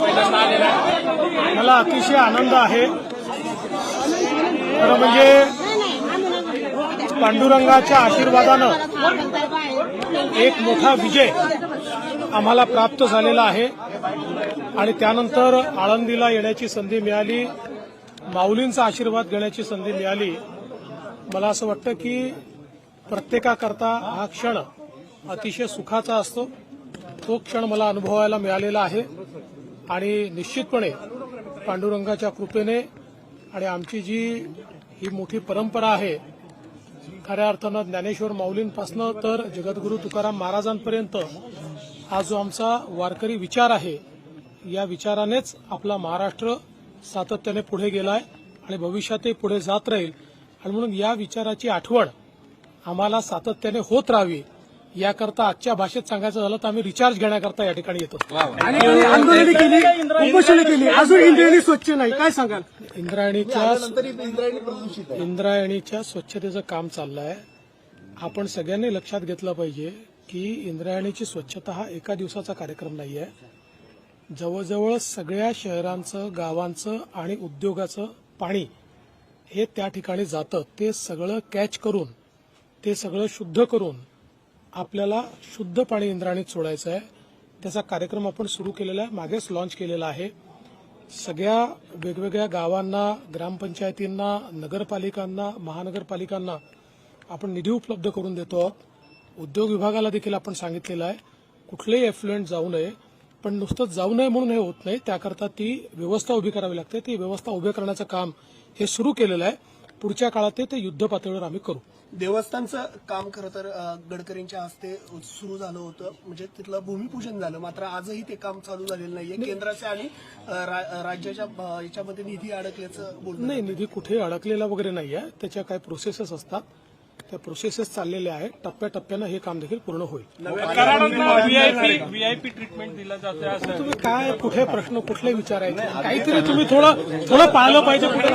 पहिल्यांदा आलेला आहे मला अतिशय आनंद आहे. खरं म्हणजे पांडुरंगाच्या आशीर्वादानं एक मोठा विजय आम्हाला प्राप्त झालेला आहे. आणि त्यानंतर आळंदीला येण्याची संधी मिळाली माऊलींचा आशीर्वाद घेण्याची संधी मिळाली. मला असं वाटतं की प्रत्येकाकरता हा क्षण अतिशय सुखाचा असतो. तो क्षण मला अनुभवायला मिळालेला आहे. आणि निश्चितपणे पांडुरंगाच्या कृपेने आणि आमची जी ही मोठी परंपरा आहे खऱ्या अर्थानं ज्ञानेश्वर माऊलींपासनं तर जगद्गुरू तुकाराम महाराजांपर्यंत हा जो आमचा वारकरी विचार आहे या विचारानेच आपला महाराष्ट्र सातत्याने पुढे गेलाय आणि भविष्यातही पुढे जात राहील. आणि म्हणून या विचाराची आठवण आम्हाला सातत्याने होत राहावी. याकरता आजच्या भाषेत सांगायचं झालं तर आम्ही रिचार्ज घेण्याकरता या ठिकाणी येतो. आणि आंदोलने केली उपोषणे केली. अजून इंद्रियणी स्वच्छ नाही. काय सांगाल? इंद्रायणीच्या इंद्रायणीच्या स्वच्छतेचं काम चाललं आहे आपण सगळ्यांनी लक्षात घेतलं पाहिजे की इंद्रायणीची स्वच्छता हा एका दिवसाचा कार्यक्रम नाही आहे जवळजवळ सगळ्या शहरांचं गावांचं आणि उद्योगाचं पाणी हे त्या ठिकाणी जातं. ते सगळं कॅच करून ते सगळं शुद्ध करून आपल्याला शुद्ध पाणी इंद्रायणीत सोडायचं आहे. त्याचा कार्यक्रम आपण सुरू केलेला आहे मागेच लॉन्च केलेला आहे. सगळ्या वेगवेगळ्या गावांना ग्रामपंचायतींना नगरपालिकांना महानगरपालिकांना आपण निधी उपलब्ध करून देतो आहोत. उद्योग विभागाला देखील आपण सांगितलेलं आहे कुठलेही एफ्लुएंट जाऊ नये पण नुसतं जाऊ नये म्हणून हे होत नाही. त्याकरता ती व्यवस्था उभी करावी लागते. ती व्यवस्था उभी करण्याचं काम हे सुरू केलेलं आहे. पुढच्या काळात ते- युद्ध पातळीवर आम्ही करू. देवस्थानचं काम खरं तर गडकरींच्या हस्ते सुरू झालं होतं. म्हणजे तिथलं भूमिपूजन झालं. मात्र आजही ते काम चालू झालेलं नाहीये. केंद्राच्या आणि राज्याच्या याच्यामध्ये निधी अडकल्याचं बोलणं नाही निधी कुठे अडकलेला वगैरे नाही आहे त्याच्या काही प्रोसेसेस असतात. त्या प्रोसेसेस चाललेल्या आहेत. टप्प्याटप्प्यानं हे काम देखील पूर्ण होईल. व्हीआयपी व्हीआयपी ट्रीटमेंट दिलं जातं असं. तुम्ही काय कुठे प्रश्न कुठले विचारायचे काहीतरी तुम्ही थोडं थोडं पाळलं पाहिजे. कुठे